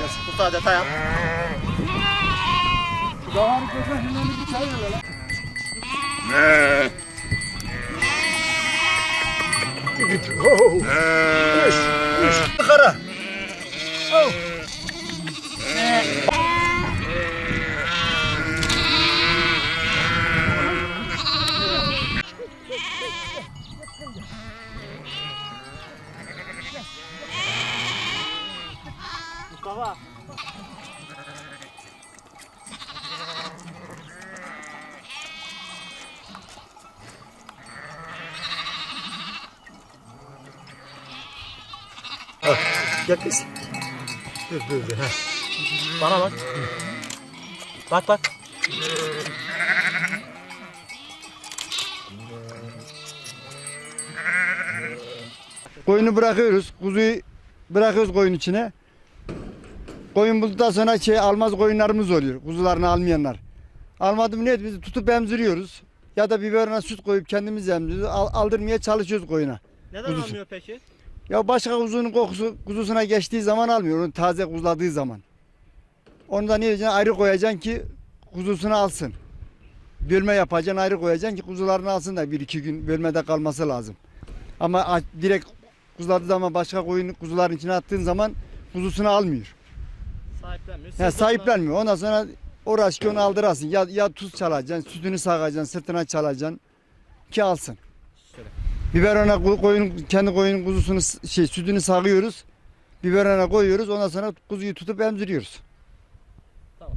Mesut Usta adeta yap. Davarı gözden hünneni bir çay ver lan. Ne? Git. Oh. Ne? Kara. Mustafa. Gel kız. Dur dur dur. ha. Bana bak. Bak bak. Koyunu bırakıyoruz. Kuzuyu bırakıyoruz koyun içine. Koyun bulduktan sonra şey almaz koyunlarımız oluyor. Kuzularını almayanlar. Almadım ne biz tutup emziriyoruz. Ya da biberine süt koyup kendimiz emziriyoruz. Al- aldırmaya çalışıyoruz koyuna. Neden Kuzusu. almıyor peki? Ya başka kuzunun kokusu kuzusuna geçtiği zaman almıyor. Onu taze kuzladığı zaman. Onu da yapacaksın? Ayrı koyacaksın ki kuzusunu alsın. Bölme yapacaksın ayrı koyacaksın ki kuzularını alsın da bir iki gün bölmede kalması lazım. Ama direkt kuzladığı zaman başka koyun kuzuların içine attığın zaman kuzusunu almıyor. Sahiplenmiyor. Ya sahiplenmiyor. Ondan sonra uğraş ki onu aldırasın. Ya, ya tuz çalacaksın, sütünü sağacaksın, sırtına çalacaksın ki alsın. Şöyle. Biberona ko- koyun kendi koyunun kuzusunu şey sütünü sağıyoruz. Biberona koyuyoruz. Ondan sonra kuzuyu tutup emziriyoruz. Tamam.